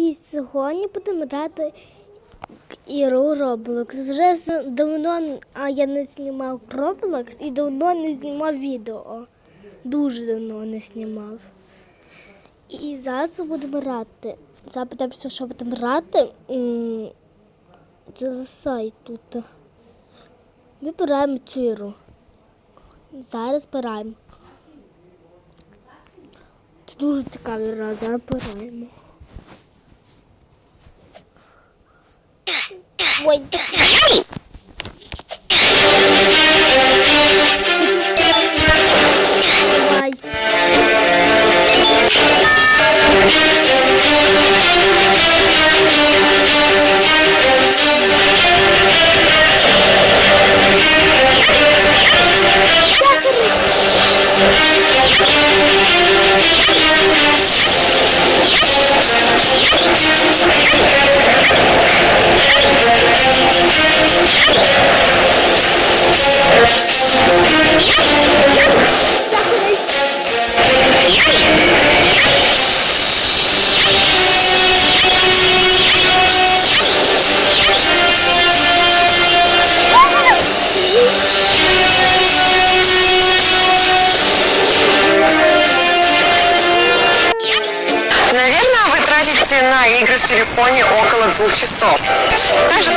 Привіт! Сьогодні будемо грати ігру Roblox. Вже давно а я не знімав Roblox і давно не знімав відео. Дуже давно не знімав. І зараз будемо грати. Запитаємося, що будемо грати. Це за сайт тут. Вибираємо цю ігру. Зараз збираємо. Це дуже цікаві гра, зараз збираємо. Ой, тратите на игры в телефоне около двух часов. Даже